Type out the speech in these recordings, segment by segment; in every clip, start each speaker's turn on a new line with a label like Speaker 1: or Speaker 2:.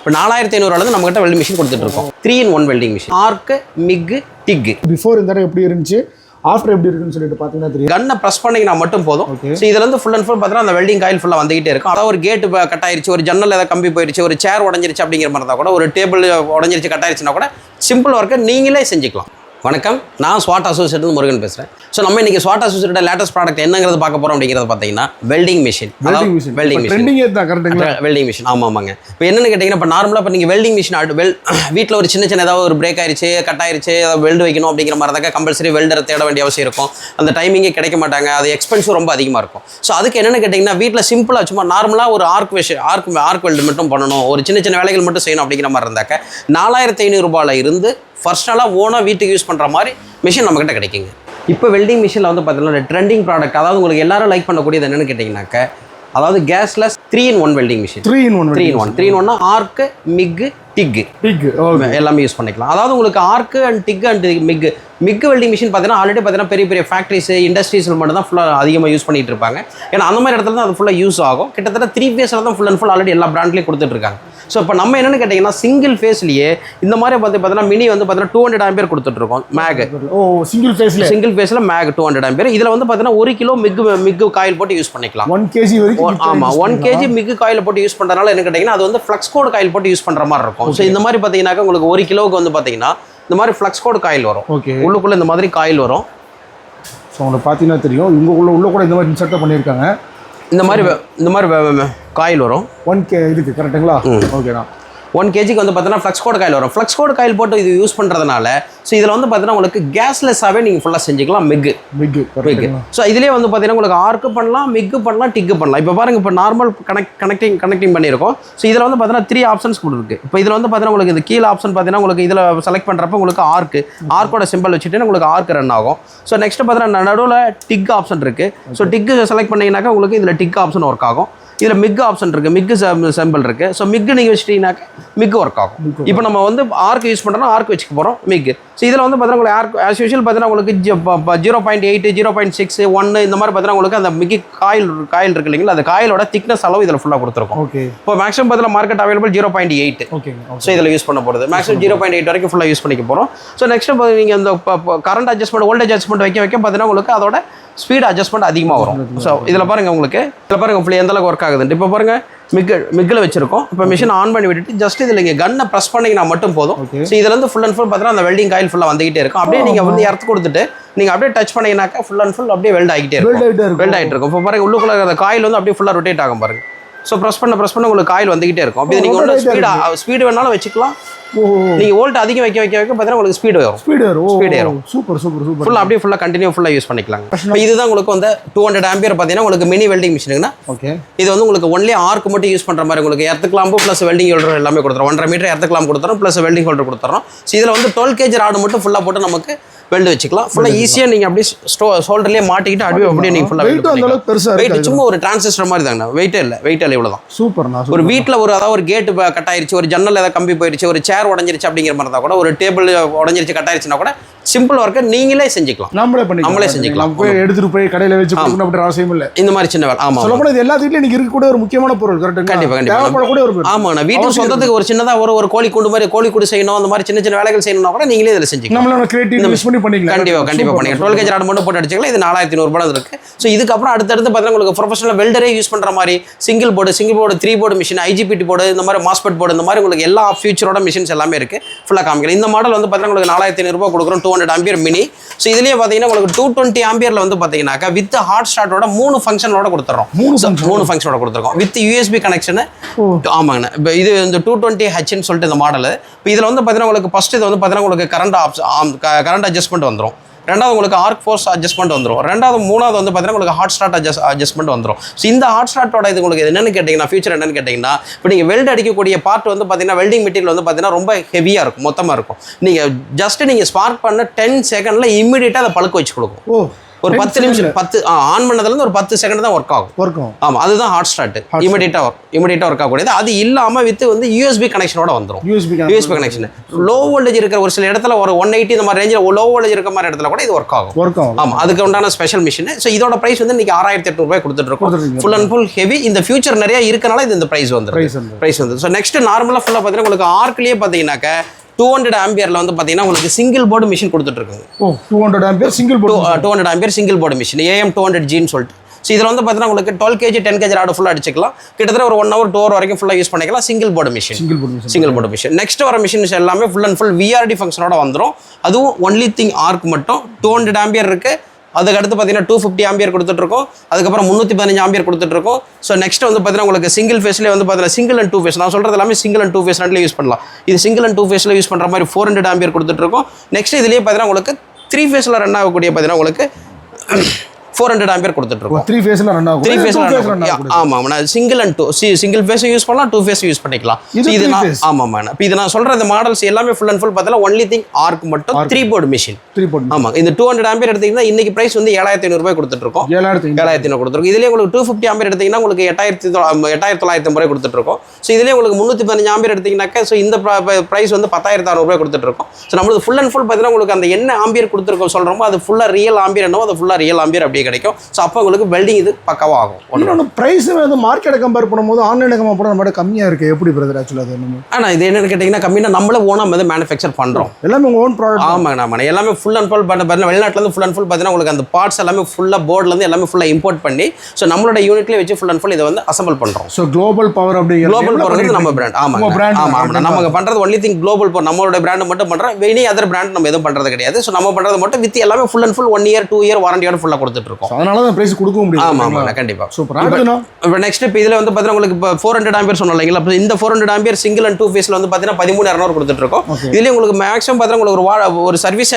Speaker 1: இப்போ நாலாயிரத்தி ஐநூறுவாலேருந்து நம்மகிட்ட வெல்டிங் மிஷின் கொடுத்துட்டு இருக்கோம் three in one welding machine arc MIG TIG
Speaker 2: before இந்த எப்படி இருந்துச்சு? ஆஃப்டர் எப்படி இருக்குன்னு சொல்லிட்டு பார்த்தீங்கன்னா தெரியும்.
Speaker 1: கன்னை ப்ரெஸ் பண்ணீங்கன்னா மட்டும் போதும். ஸோ இதுல இருந்து ஃபுல் அண்ட் ஃபுல் பார்த்தீங்கன்னா அந்த வெல்டிங் காயில் ஃபுல்லாக வந்துகிட்டே இருக்கும். அதாவது ஒரு கேட்டு கட் ஆயிருச்சு ஒரு ஜன்னல் ஏதாவது கம்பி போயிருச்சு ஒரு சேர் உடஞ்சிருச்சு அப்படிங்கிற மாதிரி தான் கூட ஒரு டேபிள் உடஞ்சிருச்சு கட் ஆயிருச்சுன்னா கூட சிம்பிள் ஒர்க்கை நீங்களே செஞ்சுக்கலாம். வணக்கம். நான் ஸ்வாட் அசோசியேட் முருகன் பேசுகிறேன் ஸோ நம்ம இன்னைக்கு ஸ்வாட் அசோசியேட்டோட லேட்டஸ்ட் ப்ராடக்ட் என்னங்கிறது பார்க்க போகிறோம் அப்படிங்கிறத பார்த்தீங்கன்னா welding machine
Speaker 2: welding machine
Speaker 1: welding machine welding machine ஆமாம் ஆமாங்க இப்போ என்னன்னு கேட்டிங்கன்னா இப்போ நார்மலாக இப்போ நீங்கள் வெல்டிங் மிஷின் ஆட் வெல் வீட்டில் ஒரு சின்ன சின்ன ஏதாவது ஒரு பிரேக் ஆயிருச்சு கட் ஆயிருச்சு ஏதாவது வெல்டு வைக்கணும் அப்படிங்கிற மாதிரி தான் கம்பல்சரி வெல்டரை தேட வேண்டிய அவசியம் இருக்கும். அந்த டைமிங்கே கிடைக்க மாட்டாங்க. அது எக்ஸ்பென்சிவ் ரொம்ப அதிகமாக இருக்கும். ஸோ அதுக்கு என்னென்னு கேட்டிங்கன்னா வீட்டில் சிம்பிளாக சும்மா நார்மலாக ஒரு ஆர்க் விஷயம் ஆர்க் ஆர்க் வெல்டு மட்டும் பண்ணணும். ஒரு சின்ன சின்ன வேலைகள் மட்டும் செய்யணும் அப்படிங்கிற மாதிரி இருந்தாக்க நாலாயிரத்தி ஐநூறுரூபாயில் இருந்து ஃபர்ஸ்டலாக ஓனாக வீட்டுக்கு யூஸ் பண்ணுற மாதிரி மிஷின் நம்மக்கிட்ட கிடைக்குங்க. இப்போ வெல்டிங் மிஷினில் வந்து பார்த்தீங்கன்னா ட்ரெண்டிங் ப்ராடக்ட் அதாவது உங்களுக்கு எல்லாரும் லைக் பண்ணக்கூடியது என்னென்னு கேட்டிங்கனாக்க அதாவது gasless three in one welding machine
Speaker 2: three in one
Speaker 1: three in one three in ஒன்னா ஆர்க்கு மிக்கு டிக்கு
Speaker 2: பிக் ஓகே
Speaker 1: எல்லாமே யூஸ் பண்ணிக்கலாம். அதாவது உங்களுக்கு arc and TIG and MIG MIG welding machine பார்த்தீங்கன்னா ஆல்ரெடி பார்த்தீங்கன்னா பெரிய பெரிய ஃபேக்ட்ரிஸ் இண்டஸ்ட்ரீஸில் மட்டும் தான் ஃபுல்லாக அதிகமாக யூஸ் பண்ணிட்டு இருப்பாங்க. ஏன்னா அந்த மாதிரி இடத்துல தான் அது ஃபுல்லாக யூஸ் ஆகும். கிட்டத்தட்ட த்ரீ ஃபேஸில் தான் ஃபுல் அண்ட் ஃபுல் ஆல்ரெடி எல்லா பிராண்ட்லேயும் கொடுத்துட்டு இருக்காங்க. ஸோ இப்போ நம்ம என்னென்னு கேட்டிங்கன்னா சிங்கிள் ஃபேஸ்லேயே இந்த மாதிரி பார்த்து பார்த்தீங்கன்னா மினி வந்து பார்த்தீங்கன்னா டூ ஹண்ட்ரட் ஆம்பியர் கொடுத்துட்ருக்கோம் மேக்
Speaker 2: ஓ சிங்கிள் ஃபேஸ்ல
Speaker 1: சிங்கிள் ஃபேஸில் மேக் டூ ஹண்ட்ரட் ஆம்பியர் இதில் வந்து பார்த்தீங்கன்னா ஒரு கிலோ மிக்கு மிக்கு காயில் போட்டு யூஸ் பண்ணிக்கலாம்.
Speaker 2: ஒன் கேஜி வரைக்கும்
Speaker 1: ஆமாம் ஒன் கேஜி மிகு காயில் போட்டு யூஸ் பண்ணுறதுனால என்ன கேட்டிங்கன்னா அது வந்து ஃப்ளக்ஸ் கோட் காயில் போட்டு யூஸ் பண்ணுற மாதிரி இருக்கும். ஸோ இந்த மாதிரி பார்த்தீங்கன்னாக்கா உங்களுக்கு ஒரு கிலோவுக்கு வந்து பார்த்தீங்கன்னா இந்த மாதிரி ஃப்ளக்ஸ் கோட் காயில் வரும்.
Speaker 2: ஓகே
Speaker 1: உள்ளுக்குள்ளே இந்த மாதிரி காயில் வரும்.
Speaker 2: ஸோ உங்களுக்கு பார்த்தீங்கன்னா தெரியும். இவங்க உள்ள உள்ள கூட இந்த மாதிரி இன்சர்ட்டாக பண்ணியிருக்காங்க.
Speaker 1: இந்த மாதிரி இந்த மாதிரி காயில் வரும்.
Speaker 2: ஒன் கே இதுக்கு கரெக்டுங்களா ஓகேண்ணா
Speaker 1: ஒன் கேஜிக்கு வந்து பார்த்தீங்கன்னா ஃப்ளக்ஸ் கோட் காயில் வரும். ஃப்ளக்ஸ் கோட் காயில் போட்டு இது யூஸ் பண்ணுறதுனால ஸோ இதில் வந்து பார்த்தீங்கன்னா உங்களுக்கு கேஸ்லெஸ்ஸாகவே நீங்கள் ஃபுல்லாக செஞ்சுக்கலாம். மிக்கு மிக்கு
Speaker 2: கரெக்டுங்களா
Speaker 1: ஸோ இதுலேயே வந்து பார்த்தீங்கன்னா உங்களுக்கு ஆர்க்கு பண்ணலாம் மிக்கு பண்ணலாம் டிக்கு பண்ணலாம். இப்போ பாருங்க இப்போ நார்மல் கனெக்ட் கனெக்டிங் கனெக்டிங் பண்ணியிருக்கோம். ஸோ இதில் வந்து பார்த்தீங்கன்னா த்ரீ ஆப்ஷன்ஸ் கொடுத்துருக்கு. இப்போ இதில் வந்து பார்த்தீங்கன்னா உங்களுக்கு இது கீழே ஆப்ஷன் பார்த்தீங்கன்னா உங்களுக்கு இதில் செலக்ட் பண்ணுறப்ப உங்களுக்கு ஆர்க்கு ஆர்க்கோட சிம்பிள் வச்சுட்டு உங்களுக்கு ஆர்க் ரன் ஆகும். ஸோ நெக்ஸ்ட் பார்த்தீங்கன்னா நடுவில் டிக் ஆப்ஷன் இருக்குது ஸோ டிக்கு செலக்ட் பண்ணீங்கன்னாக்கா உங்களுக்கு இதில் டிக் ஆப்ஷன் ஒர்க் ஆகும். இதில் மிக் ஆப்ஷன் இருக்குது மிக்கு செம்பிள் இருக்குது ஸோ மிக்கு நீங்கள் வச்சிட்டீங்கன்னாக்கா மிக்கு ஒர்க் ஆகும். இப்போ நம்ம வந்து ஆர்க் யூஸ் பண்ணுறோம்னா ஆர்க் வச்சுக்க போகிறோம் மிக்கு ஸோ இதில் வந்து பார்த்தீங்கன்னா உங்களுக்கு ஆர்க் ஆஸ் யூஷுவல் பார்த்தீங்கன்னா உங்களுக்கு zero point eight zero point six ஒன்று இந்த மாதிரி பார்த்தீங்கன்னா உங்களுக்கு அந்த மிக்கி காயில் காயில் இருக்கு இல்லைங்களா அந்த காயிலோட திக்னஸ் அளவு இதில் ஃபுல்லாக கொடுத்துருக்கோம்.
Speaker 2: ஓகே
Speaker 1: இப்போ மேக்ஸிமம் பார்த்தீங்கன்னா market available zero point eight
Speaker 2: okay
Speaker 1: so இதில் யூஸ் பண்ண போகிறது மேக்ஸிமம் ஜீரோ பாயிண்ட் எயிட் வரைக்கும் ஃபுல்லாக யூஸ் பண்ணிக்க போகிறோம் ஸோ நெக்ஸ்ட் நீங்கள் இந்த கரண்ட் அட்ஜஸ்ட்மெண்ட் வோல்டேஜ் அட்ஜஸ்ட்மெண்ட் வைக்க வைக்க பார்த்தீங்கன்னா உங்களுக்கு அதோட ஸ்பீட் அட்ஜஸ்ட்மெண்ட் அதிகமாக வரும். ஸோ இதில் பாருங்கள் உங்களுக்கு. இதில் பாருங்கள் ஃபுல்லி எந்த அளவுக்கு ஒர்க் ஆகுதுன்ட்டு. இப்போ பாருங்கள் மிக்கு மிக்கில் வச்சிருக்கோம். இப்போ மிஷின் ஆன் பண்ணி விட்டுட்டு ஜஸ்ட் இதில் நீங்கள் கன்னை ப்ரெஸ் பண்ணிங்கன்னா மட்டும் போதும். ஸோ இதுல இருந்து ஃபுல் அண்ட் ஃபுல் பார்த்தீங்கன்னா அந்த வெல்டிங் காயில் ஃபுல்லாக வந்துகிட்டே இருக்கும். அப்படியே நீங்கள் வந்து இடத்து கொடுத்துட்டு நீங்கள் அப்படியே டச் பண்ணீங்கன்னாக்கா ஃபுல் அண்ட் ஃபுல் அப்படியே வெல்ட் ஆகிட்டே இருக்கும். வெல்ட் ஆகிட்டு இருக்கும். இப்போ பாருங்க உள்ளுக்குள்ள அந்த காயில் வந்து அப்படியே ஃபுல்லாக ரொட்டேட் ஆகும் பாருங்க. ஸோ ப்ரெஸ் பண்ண ப்ரெஸ் பண்ண உங்களுக்கு காயில் வந்துகிட்டே இருக்கும். அப்படி நீங்கள் ஒன்று
Speaker 2: rotate
Speaker 1: ஸ்பீடு ஸ்பீடு வேணாலும் வச்சுக்கலாம். நீங்கள் வோல்ட் அதிகம் வைக்க வைக்க வைக்க பார்த்தீங்கன்னா உங்களுக்கு ஸ்பீடு வரும்.
Speaker 2: ஸ்பீடு ஓ
Speaker 1: Speed ஏறும்.
Speaker 2: சூப்பர் சூப்பர் சூப்பர்
Speaker 1: ஃபுல்லாக அப்படியே ஃபுல்லாக கண்டினியூ ஃபுல்லாக யூஸ் பண்ணிக்கலாங்க. இப்போ இதுதான் உங்களுக்கு வந்து டூ ஹண்ட்ரட் ஆம்பியர் பார்த்தீங்கன்னா உங்களுக்கு மினி வெல்டிங் மிஷினுங்கன்னா
Speaker 2: ஓகே
Speaker 1: இது வந்து உங்களுக்கு ஒன்லி ஆர்க் மட்டும் யூஸ் பண்ணுற மாதிரி உங்களுக்கு earth clamp plus welding holder எல்லாமே கொடுத்துரும். ஒன்றரை மீட்டர் எர்த்து கிளாம் கொடுத்துரும் ப்ளஸ் வெல்டிங் ஹோல்டர் கொடுத்துறோம் ஸோ இதில் வந்து டுவெல் கேஜி ராடு மட்டும் ஃபுல்லாக போட்டு நமக்கு வெல்டு வச்சுக்கலாம். ஃபுல்லாக ஈஸியாக நீங்கள் அப்படியே ஸ்டோ ஷோல்டர்லேயே மாட்டிக்கிட்டு அப்படியே அப்படியே நீங்கள் ஃபுல்லாக
Speaker 2: வெயிட் அந்த அளவுக்கு பெருசா
Speaker 1: வெயிட் சும்மா ஒரு டிரான்சிஸ்டர் மாதிரி தாங்க வெயிட்டே இல்லை. வெயிட்டே இல்லை இவ்வளோ தான்
Speaker 2: சூப்பர்ண்ணா
Speaker 1: ஒரு வீட்டில் ஒரு அதாவது ஒரு கேட்டு கட் ஆயிருச்சு ஒரு ஜன்னல் ஏதாவது கம்பி போயிருச்சு ஒரு சேர் உடஞ்சிருச்சு அப்படிங்கிற மாதிரி இருந்தால் கூட ஒரு டேபிள் உடஞ்சிருச்சு கட் ஆயிருச்சுன்னா கூட சிம்பிள் ஒர்க்கை நீங்களே செஞ்சுக்கலாம்.
Speaker 2: நம்மளே பண்ணி
Speaker 1: நம்மளே செஞ்சுக்கலாம்.
Speaker 2: போய் எடுத்துட்டு போய் கடையில வச்சு கொடுக்கணும் அப்படி அவசியம் இல்லை.
Speaker 1: இந்த மாதிரி சின்ன வேலை. ஆமாம்
Speaker 2: சொல்ல இது எல்லா வீட்லயும் இன்னைக்கு இருக்கக்கூடிய ஒரு முக்கியமான பொருள் கரெக்ட்
Speaker 1: கண்டிப்பா, கண்டிப்பா.
Speaker 2: தேவைப்படக்கூடிய ஒரு பொருள்.
Speaker 1: ஆமாண்ணா வீட்டுக்கு சொந்தத்துக்கு ஒரு சின்னதா ஒரு ஒரு கோழி கூண்டு மாதிரி கோழி கூடு செய்யணும் அந்த மாதிரி சின்ன சின்ன வேலைகள் செய்யணும்னா கூட நீங்களே இதில் செஞ்சுக்கலாம்.
Speaker 2: நம்மள கிரியேட்டிவ் யூஸ் பண்ணி பண்ணிக்கலாம்
Speaker 1: கண்டிப்பா கண்டிப்பா
Speaker 2: Super,
Speaker 1: பண்ணிக்கலாம் டுவெல் கேஜ் ராட் மட்டும் போட்டு அடிச்சுக்கலாம் இது நாலாயிரத்தி நூறுபா இருக்கு. ஸோ இதுக்கப்புறம் அடுத்தடுத்து பார்த்தீங்கன்னா உங்களுக்கு ப்ரொஃபஷனல் வெல்டரே யூஸ் பண்ற மாதிரி single board single board three board machine IGBT board இந்த மாதிரி மாஸ்பெட் போர்டு இந்த மாதிரி உங்களுக்கு எல்லா ஃபியூச்சரோட மிஷின்ஸ் எல்லாமே இருக்கு. ஃபுல்லாக காமிக்கலாம் இந்த மாடல் வந்து பார்த்தீங்கன்னா உங்களுக்கு நாலாயிரத்தி ஐநூறுபா கொடுக்குறோம் two hundred ampere mini so இதுலேயே பார்த்தீங்கன்னா உங்களுக்கு டூ டுவெண்ட்டி ஆம்பியரில் வந்து பார்த்தீங்கன்னாக்கா வித் ஹாட் ஸ்டார்ட்டோட மூணு ஃபங்க்ஷனோட கொடுத்துறோம்.
Speaker 2: மூணு
Speaker 1: மூணு ஃபங்க்ஷனோட கொடுத்துருக்கோம். வித் யூஎஸ்பி கனெக்ஷனு ஆமாங்கண்ணா. இப்போ இது இந்த டூ டுவெண்ட்டி ஹெச்னு சொல்லிட்டு இந்த மாடல் இப்போ இதில் வந்து பார்த்தீங்கன்னா உங்களுக்கு ஃபஸ்ட் இது வந்து பார்த்தீங்கன்னா உங்களுக்கு கரண்ட் ஆப்ஸ் கரண்ட் அட்ஜஸ்ட்மெண்ட் வந்துடும் ரெண்டாவது உங்களுக்கு ஆர்க் ஃபோர்ஸ் அட்ஜஸ்ட்மெண்ட் வந்துடும் ரெண்டாவது மூணாவது வந்து பார்த்தீங்கன்னா உங்களுக்கு ஹாட் ஸ்டார்ட் அட்ஜஸ்ட் அட்ஜஸ்ட்மெண்ட் வந்துடும் ஸோ இந்த ஹாட் ஸ்டார்ட்டோட இது உங்களுக்கு என்னன்னு கேட்டிங்கன்னா ஃபியூச்சர் என்னன்னு கேட்டிங்கன்னா இப்போ நீங்கள் வெல்ட் அடிக்கக்கூடிய பார்ட் வந்து பார்த்தீங்கன்னா வெல்டிங் மெட்டீரியல் வந்து பார்த்தீங்கன்னா ரொம்ப ஹெவியாக இருக்கும் மொத்தமாக இருக்கும். நீங்கள் ஜஸ்ட் நீங்கள் ஸ்பார்க் பண்ண டென் செகண்டில் இம்மிடியட்டாக அதை பழுக்க வச்சு கொடுக்கும்.
Speaker 2: ஓ.
Speaker 1: ஒரு பத்து நிமிஷம் பத்து ஆன் பண்ணதுலேருந்து ஒரு பத்து செகண்ட் தான் ஒர்க் ஆகும்.
Speaker 2: ஒர்க்கும்
Speaker 1: ஆமாம் அதுதான் ஹாட் ஸ்டார்ட் இமீடியட்டாக ஒர்க் இமீடியட்டாக ஒர்க் ஆகக்கூடியது. அது இல்லாமல் வித் வந்து யூஎஸ்பி கனெக்ஷனோட வந்துடும்
Speaker 2: USB
Speaker 1: USB connection low voltage இருக்கிற ஒரு சில இடத்துல ஒரு ஒன் எயிட்டி இந்த மாதிரி ரேஞ்சில் லோ வோல்டேஜ் இருக்கிற மாதிரி இடத்துல கூட இது ஒர்க் ஆகும்.
Speaker 2: ஒர்க் ஆகும்.
Speaker 1: ஆமாம் அதுக்கு உண்டான ஸ்பெஷல் மிஷின் ஸோ இதோட ப்ரைஸ் வந்து இன்னைக்கு ஆறாயிரத்தி எட்நூறுபாய் கொடுத்துட்டு இருக்கோம். ஃபுல் அண்ட் ஃபுல் ஹெவி இந்த ஃபியூச்சர் நிறைய இருக்கனால இது இந்த ப்ரைஸ் வந்து
Speaker 2: ப்ரைஸ் வந்து
Speaker 1: ப்ரைஸ் வந்து ஸோ நெக்ஸ்ட் நார்மலாக ஃபுல்லாக பார்த்தீங்கன்னா உங்களுக்கு ஆர்க்லேயே பார்த்தீங்கன்னாக்க டூ ஹண்ட்ரட் ஆம்பியரில் வந்து பார்த்தீங்கன்னா உங்களுக்கு சிங்கிள் போர்டு மிஷின் கொடுத்துட்டு இருக்காங்க
Speaker 2: ஓ two hundred ampere single board
Speaker 1: two hundred ampere single board machine AM two hundred ஜின்னு சொல்லிட்டு. ஸோ இதில் வந்து பார்த்தீங்கன்னா உங்களுக்கு twelve KG ten KG rod ஃபுல்லாக அடிச்சுக்கலாம். கிட்டத்தட்ட ஒரு ஒன் ஹவர் டூ ஹவர் வரைக்கும் ஃபுல்லாக யூஸ் பண்ணிக்கலாம். Single board machine
Speaker 2: single board
Speaker 1: single board machine next வர மிஷின்ஸ் எல்லாமே ஃபுல் அண்ட் ஃபுல் விஆர்டி ஃபங்க்ஷனோட வந்துடும் அதுவும் ஒன்லி திங் ஆர்க் மட்டும். டூ ஹண்ட்ரட் ஆம்பியர் இருக்கு. அதுக்கு அடுத்து பார்த்தீங்கன்னா டூ ஃபிஃப்டி ஆம்பியர் கொடுத்துட்ருக்கோம். அதுக்கப்புறம் முந்நூற்றி பதினஞ்சு ஆம்பியர் கொடுத்துட்ருக்கோம். ஸோ நெக்ஸ்ட் வந்து பார்த்தீங்கன்னா உங்களுக்கு சிங்கிள் ஃபேஸ்லேயே வந்து பார்த்தீங்கன்னா சிங்கிள் அண்ட் டூ ஃபேஸ் நான் சொல்கிறது எல்லாமே சிங்கிள் அண்ட் டூ ஃபேஸ் ரெண்டுல யூஸ் பண்ணலாம். இது சிங்கிள் அண்ட் டூ ஃபேஸில் யூஸ் பண்ணுற மாதிரி ஃபோர் ஹண்ட்ரட் ஆம்பியர் கொடுத்துட்ருக்கோம். நெக்ஸ்ட் இதுலேயே பார்த்தீங்கன்னா உங்களுக்கு த்ரீ ஃபேஸில் ரன் ஆகக்கூடிய பார்த்தீங்கன்னா உங்களுக்கு ஃபோர் ஹண்ட்ரட் ஆம்பியர் கொடுத்துட்ருக்கோம்
Speaker 2: த்ரீ ஃபேஸ்ல ரன் ஆகும்.
Speaker 1: த்ரீ ஃபேஸ்
Speaker 2: ஃபேஸ் ஆகும்.
Speaker 1: ஆமாம் நான் சிங்கிள் அண்ட் டூ சிங்கிள் ஃபேஸும் யூஸ் பண்ணலாம் டூ ஃபேஸும் யூஸ் பண்ணிக்கலாம்.
Speaker 2: இது
Speaker 1: நான். ஆமாம் மேடம் இப்போ இது நான் சொல்கிற இந்த மாடல்ஸ் எல்லாமே ஃபுல் அண்ட் ஃபுல் பார்த்தீங்கன்னா ஒன்லி திங் ஆர்க் மட்டும் three board machine
Speaker 2: three board
Speaker 1: ஆமாம் இந்த டூ ஹண்ட்ரட் ஆம்பியர் எடுத்தீங்கன்னா இன்னைக்கு ப்ரைஸ் வந்து ஏழாயிரத்தி ஐநூறுபாய் கொடுத்துட்ருக்கோம்
Speaker 2: ஏழாயிரத்தி.
Speaker 1: ஏழாயிரத்தி ஐநூறு கொடுத்துருக்கோம். இதுலேயே உங்களுக்கு டூ ஃபிஃப்டி ஆம்பியர் எடுத்தீங்கன்னா உங்களுக்கு எட்டாயிரத்தி எட்டாயிரத்தி தொள்ளாயிரத்தி ஐம்பது ரூபாய் கொடுத்துட்ருக்கோம் ஸோ இதுலேயே உங்களுக்கு முந்நூற்றி பதினஞ்சு ஆம்பியர் எடுத்தீங்கன்னாக்கா ஸோ இந்த ப்ரைஸ் வந்து பத்தாயிரத்தி அறுநூறுபாய் கொடுத்துட்ருக்கோம் ஸோ நம்மளுக்கு ஃபுல் அண்ட் ஃபுல் பார்த்தீங்கன்னா உங்களுக்கு அந்த என்ன ஆம்பியர் கொடுத்துருக்கோம் சொல்கிறோமோ அது ஃபுல்லாக ரியல் ஆம்பியர் என்னவோ அது ஃபுல்லாக ரியல் ஆம்பியர் அப்படியே கிடைக்கும். ஸோ அப்போ உங்களுக்கு வெல்டிங் இது பக்காவாக ஆகும்
Speaker 2: இன்னொன்று ப்ரைஸ் வந்து மார்க்கெட்டை கம்பேர் பண்ணும்போது ஆன்லைனில் கம்பேர் பண்ண நம்ம கம்மியாக இருக்குது எப்படி பிரதர் ஆக்சுவலாக அது நம்ம
Speaker 1: ஆனால் இது என்னன்னு கேட்டிங்கன்னா கம்மியாக நம்மளே ஓனாக வந்து மேனுஃபேக்சர் பண்ணுறோம்
Speaker 2: எல்லாமே உங்கள் ஓன் ப்ராடக்ட்
Speaker 1: ஆமாங்க ஆமாம் எல்லாமே ஃபுல் அண்ட் ஃபுல் பண்ண பண்ண வெளிநாட்டிலேருந்து ஃபுல் அண்ட் ஃபுல் பார்த்தீங்கன்னா உங்களுக்கு அந்த பார்ட்ஸ் எல்லாமே ஃபுல்லாக போர்ட்லேருந்து எல்லாமே ஃபுல்லாக இம்போர்ட் பண்ணி ஸோ நம்மளோட யூனிட்லேயே வச்சு ஃபுல் அண்ட் ஃபுல் இதை வந்து அசம்பிள் பண்ணுறோம்
Speaker 2: ஸோ குளோபல் பவர் அப்படிங்கிற
Speaker 1: குளோபல் பவர் நம்ம பிராண்ட்
Speaker 2: brand.
Speaker 1: ஆமாம் ஆமாம் நமக்கு பண்ணுறது ஒன்லி திங் குளோபல் பவர் நம்மளோட பிராண்ட் மட்டும் பண்ணுறோம் வெளியே அதர் பிராண்ட் நம்ம எதுவும் பண்ணுறது கிடையாது. ஸோ நம்ம பண்ணுறது மட்டும் வித் எல்லாமே full and full one year two year வாரண்டியோட ஃபுல்லாக கொடுத்துட்டு இருக்கோம்
Speaker 2: அதனால தான் ப்ரைஸ் கொடுக்க முடியும்
Speaker 1: ஆமாம் ஆமாம் கண்டிப்பாக
Speaker 2: சூப்பர்
Speaker 1: இப்போ நெக்ஸ்ட் இப்போ இதில் வந்து பார்த்தீங்கன்னா உங்களுக்கு இப்போ ஃபோர் ஹண்ட்ரட் ஆம்பியர் சொன்னோம் இல்லைங்களா? இப்போ இந்த four hundred ampere single and two ஃபேஸில் வந்து பார்த்தீங்கன்னா பதிமூணு இரநூறு கொடுத்துட்டு இருக்கோம். இதுலேயே உங்களுக்கு மேக்ஸிமம் பார்த்தீங்கன்னா உங்களுக்கு ஒரு வா ஒரு சர்வீஸ்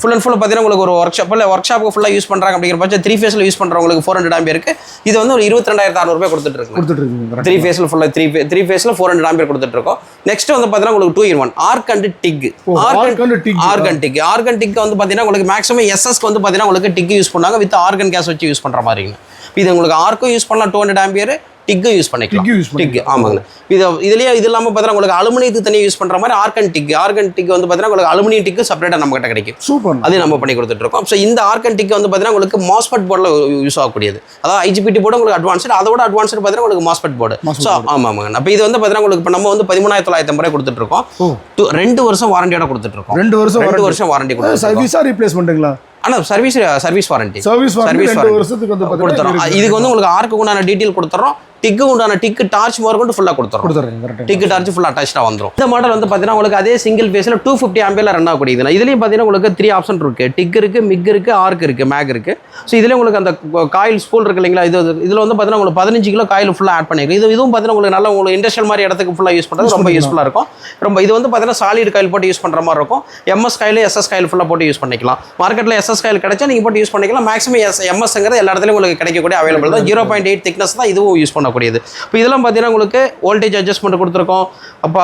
Speaker 1: ஃபுல் அண்ட் ஃபுல் பார்த்தீங்கன்னா உங்களுக்கு ஒரு ஒர்க் ஷாப்பில் ஒர்க் ஷாப்புக்கு ஃபுல்லாக யூஸ் பண்ணுறாங்க அப்படிங்கிற பட்சம் த்ரீ ஃபேஸில் யூஸ் பண்ணுறவங்களுக்கு ஃபோர் ஹண்ட்ரட் ஆம்பியருக்கு இது வந்து ஒரு இருபத்தி ரெண்டாயிரத்து அறுநூறுபா கொடுத்துட்டு
Speaker 2: கொடுத்துட்டு
Speaker 1: த்ரீ ஃபேஸில் ஃபுல்லாக த்ரீ த்ரீ ஃபேஸில் ஃபோர் ஹண்ட்ரட் ஆம்பியர் கொடுத்துட்டு இருக்கோம். நெக்ஸ்ட் வந்து பார்த்தீங்கன்னா உங்களுக்கு two in one arc and TIG
Speaker 2: and TIG.
Speaker 1: Argon TIG argon TIG வந்து பார்த்தீங்கன்னா உங்களுக்கு மேக்ஸிமம் எஸ்எஸ்க்கு வந்து பார்த்தீங்கன்னா உங்களுக்கு டிக் யூஸ் பண்ணாங்க. வித் ஆர்கன் கேஸ் வச்சு யூஸ் பண்ணுற மாதிரிங்க. இது உங்களுக்கு ஆர்க்கும் யூஸ் பண்ணலாம் டூ ஹண்ட்ரட் ஆம்பியர் டிக்கும் யூஸ் பண்ணிக்கலாம்.
Speaker 2: TIG use
Speaker 1: டிக் ஆமாங்க. இது இதுலேயே இது இல்லாமல் பார்த்தீங்கன்னா உங்களுக்கு அலுமினியத்துக்கு தனியாக யூஸ் பண்ணுற மாதிரி ஆர்கன் டிக் ஆர்கன் டிக் வந்து பார்த்தீங்கன்னா உங்களுக்கு அலுமினியம் டிக்கு செப்பரேட்டாக நம்ம கிட்ட கிடைக்கும்.
Speaker 2: சூப்பர்.
Speaker 1: அதையும் நம்ம பண்ணி கொடுத்துட்டு இருக்கோம் ஸோ இந்த ஆர்கன் டிக் வந்து பார்த்தீங்கன்னா உங்களுக்கு மாஸ்பெட் போர்டில் யூஸ் ஆகக்கூடியது. அதாவது ஐஜிபிடி போர்டு உங்களுக்கு அட்வான்ஸ்டு அதோட அட்வான்ஸ்டு பார்த்தீங்கன்னா உங்களுக்கு மாஸ்பெட் போர்டு ஸோ ஆமாம் ஆமாங்க அப்போ இது வந்து பார்த்தீங்கன்னா உங்களுக்கு இப்போ நம்ம வந்து பதிமூணாயிரத்தி தொள்ளாயிரத்தி ஐம்பது ரூபாய் கொடுத்துட்டு இருக்கோம் ரெண்டு வருஷம் வாரண்டியோட கொடுத்துட்டு இருக்கோம்
Speaker 2: ரெண்டு வருஷம்
Speaker 1: ரெண்டு வருஷம் வாரண்டி கொடுத்துருக்கோம்
Speaker 2: சர்வீஸா ரீப்ளேஸ்மெண்ட்டுங்களா
Speaker 1: ஆனால் சர்வீஸ் சர்வீஸ் வாரண்டி
Speaker 2: சர்வீஸ் வந்து
Speaker 1: கொடுத்துறோம். இதுக்கு வந்து உங்களுக்கு ஆர்க்கு உண்டான டீட்டெயில் கொடுத்துறோம். டிக்கு உண்டான டிக்கு டார்ச் மோர் கொண்டு ஃபுல்லாக கொடுத்துறோம்.
Speaker 2: கொடுத்துறேன் கரெக்டாக
Speaker 1: டிக்கெட் அடிச்சு ஃபுல் அட்டாச்சாக வந்துடும் இந்த மாடல் வந்து பார்த்தீங்கன்னா உங்களுக்கு அதே சிங்கிள் ஃபேஸில் டூ ஃபிஃப்டி ஆம்பியில் ரன் ஆகக்கூடியது இதுலேயும் பார்த்தீங்கன்னா உங்களுக்கு த்ரீ ஆப்ஷன் இருக்குது டிக் இருக்குது மிக் இருக்குது ஆர்க் இருக்குது மேக் இருக்குது ஸோ இதுலேயே உங்களுக்கு அந்த காயில் ஸ்பூல் இருக்கு இல்லைங்களா? இது இதில் வந்து பார்த்தீங்கன்னா உங்களுக்கு பதினஞ்சு கிலோ காயில் ஃபுல்லாக ஆட் பண்ணிருக்கு இது இதுவும் பார்த்தீங்கன்னா உங்களுக்கு நல்ல உங்களுக்கு இண்டஸ்ட்ரியல் மாதிரி இடத்துக்கு ஃபுல்லாக யூஸ் பண்ணுறது ரொம்ப யூஸ்ஃபுல்லாக இருக்கும். ரொம்ப இது வந்து பார்த்தீங்கன்னா சாலிட் காயில் போட்டு யூஸ் பண்ணுற மாதிரி இருக்கும். எம்எஸ் காயில் எஸ்எஸ் காயில் ஃபுல்லாக போட்டு யூஸ் பண்ணிக்கலாம். மார்க்கெட்டில் எஸ்எஸ் காயில் கிடைச்சா நீங்கள் போட்டு யூஸ் பண்ணிக்கலாம். மேக்ஸிமம் எஸ் எம்எஸ்ங்கிறது எல்லா இடத்துலையும் உங்களுக்கு கிடைக்கக்கூடிய அவைலபிள் தான். ஜீரோ பாயிண்ட் எயிட் திக்னஸ் தான் இதுவும் யூஸ் பண்ணக்கூடியது இப்போ இதெல்லாம் பார்த்தீங்கன்னா உங்களுக்கு வோல்டேஜ் அட்ஜஸ்ட்மெண்ட் கொடுத்துருக்கோம். அப்போ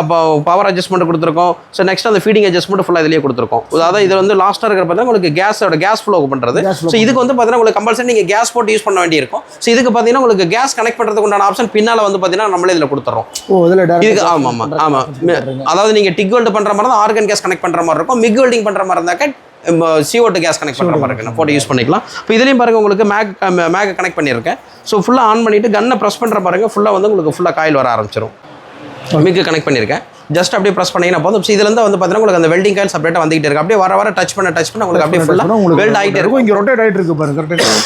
Speaker 1: பவர் அட்ஜஸ்ட்மெண்ட் கொடுத்துருக்கோம். ஸோ நெக்ஸ்ட் அந்த ஃபீடிங் அட்ஜஸ்ட்மெண்ட் ஃபுல்லாக இதுலேயே கொடுத்துருக்கோம். அதாவது இது வந்து லாஸ்ட்டாக இருக்கிற பார்த்தீங்கன்னா உங்களுக்கு கேஸோட கேஸ் ஃப்ளோ பண்ணுறது ஸோ இதுக்கு வந்து பார்த்தீங்கன்னா உங்களுக்கு கம்பல்சரி நீங்கள் கேஸ் போட்டு யூஸ் பண்ண வேண்டியிருக்கும். ஸோ இதுக்கு பார்த்தீங்கன்னா உங்களுக்கு கேஸ் கனெக்ட் பண்ணுறதுக்கு உண்டான ஆப்ஷன் பின்னால் வந்து பார்த்தீங்கன்னா நம்மளே இதில் கொடுத்துறோம்.
Speaker 2: ஓ இதில்
Speaker 1: இதுக்கு ஆமாம் ஆமாம் ஆமாம் அதாவது நீங்கள் டிக் வெல்ட் பண்ணுற மாதிரி தான் ஆர்கன் கேஸ் கனெக்ட் பண்ணுற மாதிரி இருக்கும். மிக் வெல்டிங் பண்ணுற மாதிரி இருந்தாக்க CO2 கேஸ் கனெக்ட் பண்ணுற மாதிரி இருக்கு போட்டு யூஸ் பண்ணிக்கலாம். இப்போ இதுலேயும் பாருங்க உங்களுக்கு மேக் மேக் கனெக்ட் பண்ணியிருக்கேன். ஸோ ஃபுல்லாக ஆன் பண்ணிட்டு கன்னை ப்ரெஸ் பண்ணுற பாருங்க ஃபுல்லாக வந்து உங்களுக்கு ஃபுல்லாக காயில் வர ஆரம்பிச்சிடும் மிக்கு கனெக்ட் பண்ணியிருக்கேன். ஜஸ்ட் அப்படியே ப்ரெஸ் பண்ணீங்கன்னா போதும். ஸோ இதுலேருந்து வந்து பார்த்தீங்கன்னா உங்களுக்கு அந்த வெல்டிங் காயில் செப்பரேட்டாக வந்துகிட்டே இருக்கு. அப்படியே வர வர டச் பண்ண டச் பண்ண உங்களுக்கு அப்படியே ஃபுல்லாக
Speaker 2: உங்களுக்கு
Speaker 1: வெல்ட் ஆகிட்டே இருக்கும்.
Speaker 2: இங்கே ரொட்டேட் ஆகிட்டு இருக்கு பாருங்க கரெக்டாக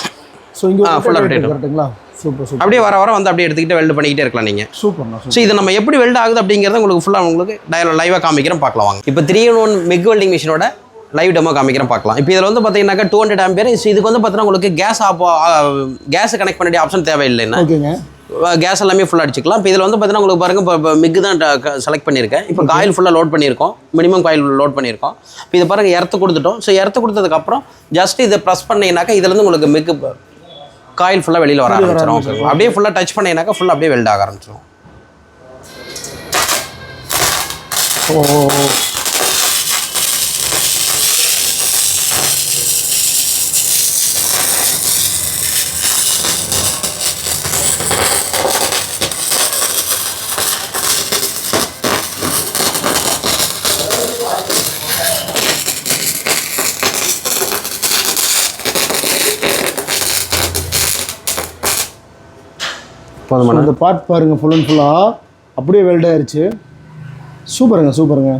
Speaker 2: ஸோ இங்கே ஃபுல்லாக. கரெக்டுங்களா சூப்பர் சூப்பர்
Speaker 1: அப்படியே வர வர வந்து அப்படியே எடுத்துக்கிட்டு வெல்ட் பண்ணிக்கிட்டே இருக்கலாம் நீங்கள்
Speaker 2: சூப்பர்
Speaker 1: ஸோ இது நம்ம எப்படி வெல்ட் ஆகுது அப்படிங்கிறத உங்களுக்கு ஃபுல்லாக உங்களுக்கு லைவாக காமிக்கிறேன் பார்க்கலாம் வாங்க. இப்போ த்ரீ ஒன் மிக் வெல்டிங் மிஷினோட லைவ் டெமோ காமிக்கிறேன் பார்க்கலாம். இப்போ இதில் வந்து பார்த்தீங்கன்னாக்கா டூ ஹண்ட்ரட் ஆம்பியர் இதுக்கு வந்து பார்த்தீங்கன்னா உங்களுக்கு கேஸ் ஆப் கேஸ் கனெக்ட் பண்ண வேண்டிய ஆப்ஷன் தேவையில்லைன்னா கேஸ் எல்லாமே ஃபுல்லாக அடிச்சுக்கலாம். இப்போ இதில் வந்து பார்த்தீங்கன்னா உங்களுக்கு பாருங்க இப்போ மிக்கு தான் செலக்ட் பண்ணியிருக்கேன். இப்போ காயில் ஃபுல்லாக லோட் பண்ணியிருக்கோம். மினிமம் காயில் லோட் பண்ணியிருக்கோம். இப்போ இது பாருங்க எர்த்து கொடுத்துட்டோம். ஸோ எர்த்து கொடுத்ததுக்கப்புறம் ஜஸ்ட் இதை ப்ரெஸ் பண்ணீங்கன்னாக்கா இதுலேருந்து உங்களுக்கு மிக்கு காயில் ஃபுல்லாக வெளியில் வர ஆரம்பிச்சிடும் அப்படியே ஃபுல்லாக டச் பண்ணீங்கன்னாக்கா ஃபுல்லாக அப்படியே வெல்ட் ஆக ஆரம்பிச்சிடும்
Speaker 2: ஓ.
Speaker 1: போதுமாண்ணா
Speaker 2: இந்த பார்ட் பாருங்க ஃபுல் அண்ட் ஃபுல்லாக அப்படியே வெல்ட் சூப்பருங்க சூப்பருங்க.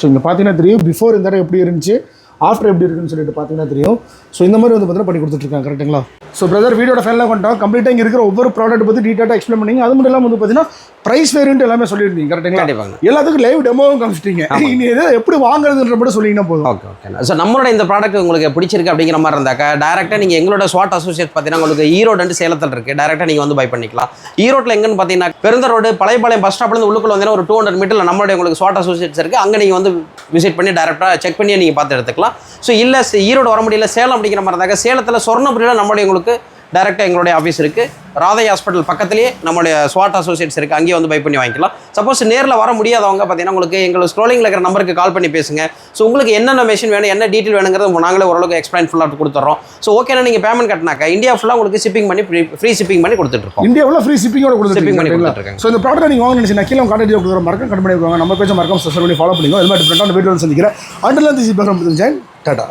Speaker 2: ஸோ இங்கே பார்த்தீங்கன்னா தெரியும் பிஃபோர் இந்த இடம் எப்படி இருந்துச்சு ஆஃப்டர் எப்படி இருக்குன்னு சொல்லிட்டு பார்த்தீங்கன்னா தெரியும். ஸோ இந்த மாதிரி வந்து பார்த்தீங்கன்னா பண்ணி கொடுத்துட்ருக்காங்க கரெக்ட்டுங்களா ஸோ பிரதர் வீடியோட ஃபேனில் பண்ணிட்டோம் கம்ப்ளீட்டாக இங்கே இருக்கிற ஒவ்வொரு ப்ராடக்ட் பற்றி டீட்டெயிலாக எக்ஸ்பிளைன் பண்ணீங்க. அது மட்டும் இல்லாமல் வந்து பார்த்தீங்கன்னா ப்ரைஸ் வேரியன்ட் எல்லாமே சொல்லியிருந்தீங்க
Speaker 1: கண்டிப்பாங்க.
Speaker 2: எல்லாத்துக்கும் லைவ் டெமோவும் காமிச்சிட்டீங்க. இனி எதை எப்படி வாங்குறதுன்ற மட்டும் சொன்னீங்கன்னா போதும்.
Speaker 1: ஓகே ஓகே ஸோ நம்மளோட இந்த ப்ராடக்ட் உங்களுக்கு பிடிச்சிருக்கு அப்படிங்கிற மாதிரி இருந்தாக்கா டேரெக்டாக நீங்கள் எங்களோட ஸ்வாட் அசோசியேட் பார்த்தீங்கன்னா உங்களுக்கு ஈரோடு வந்து சேலத்தில் இருக்குது டேரெக்டாக நீங்கள் வந்து பை பண்ணிக்கலாம். ஈரோட்டில் எங்கன்னு பார்த்தீங்கன்னா பெருந்த ரோடு பழையபாளையம் பஸ் ஸ்டாப்லேருந்து உள்ளுக்குள்ள வந்தீங்கன்னா ஒரு டூ ஹண்ட்ரட் மீட்டரில் நம்மளுடைய உங்களுக்கு ஸ்வாட் அசோசியேட்ஸ் இருக்குது அங்கே நீங்கள் வந்து விசிட் பண்ணி டேரெக்டாக செக் பண்ணி நீங்கள் பார்த்து எடுத்துக்கலாம். ஸோ இல்லை ஈரோடு வர முடியல சேலம் அப்படிங்கிற மாதிரி இருந்தாக்கா சேலத்தில் சொர்ணபுரியில் நம்மளுடைய உங்களுக்கு டேரெக்டாக எங்களுடைய ஆஃபீஸ் இருக்குது ராதை ஹாஸ்பிட்டல் பக்கத்துலேயே நம்மளுடைய ஸ்வாட் அசோசியேட்ஸ் இருக்குது அங்கேயே வந்து பை பண்ணி வாங்கிக்கலாம். சப்போஸ் நேரில் வர முடியாதவங்க பார்த்தீங்கன்னா உங்களுக்கு எங்களுக்கு ஸ்க்ரோலிங்கில் இருக்கிற நம்பருக்கு கால் பண்ணி பேசுங்க. ஸோ உங்களுக்கு என்னென்ன மெஷின் வேணும் என்ன டீட்டெயில் வேணுங்கிறது நாங்களே ஓரளவுக்கு எக்ஸ்பிளைன் ஃபுல்லாக கொடுத்துட்றோம் ஸோ ஓகேனா நீங்கள் பேமெண்ட் கட்டினாக்கா இந்தியா ஃபுல்லாக உங்களுக்கு ஷிப்பிங் பண்ணி ஃப்ரீ ஷிப்பிங் பண்ணி கொடுத்துட்ருக்கோம்
Speaker 2: இந்தியாவில் ஃப்ரீ ஷிப்பிங்கோட
Speaker 1: Shipping பண்ணி
Speaker 2: கொடுத்துருக்கீங்க. ஸோ இந்த ப்ராடக்ட் நீங்கள் வாங்க நினச்சி கீழே கான்டாக்ட் கொடுக்குற மறக்க கட் பண்ணி நம்ம பேஜை மறக்காம சப்ஸ்கிரைப் பண்ணி ஃபாலோ பண்ணிக்கோ இது மாதிரி டிஃப்ரெண்டான வீடியோ சந்திக்கிறேன். அண்டர்லாம் திசி பேசுகிறேன் டாடா.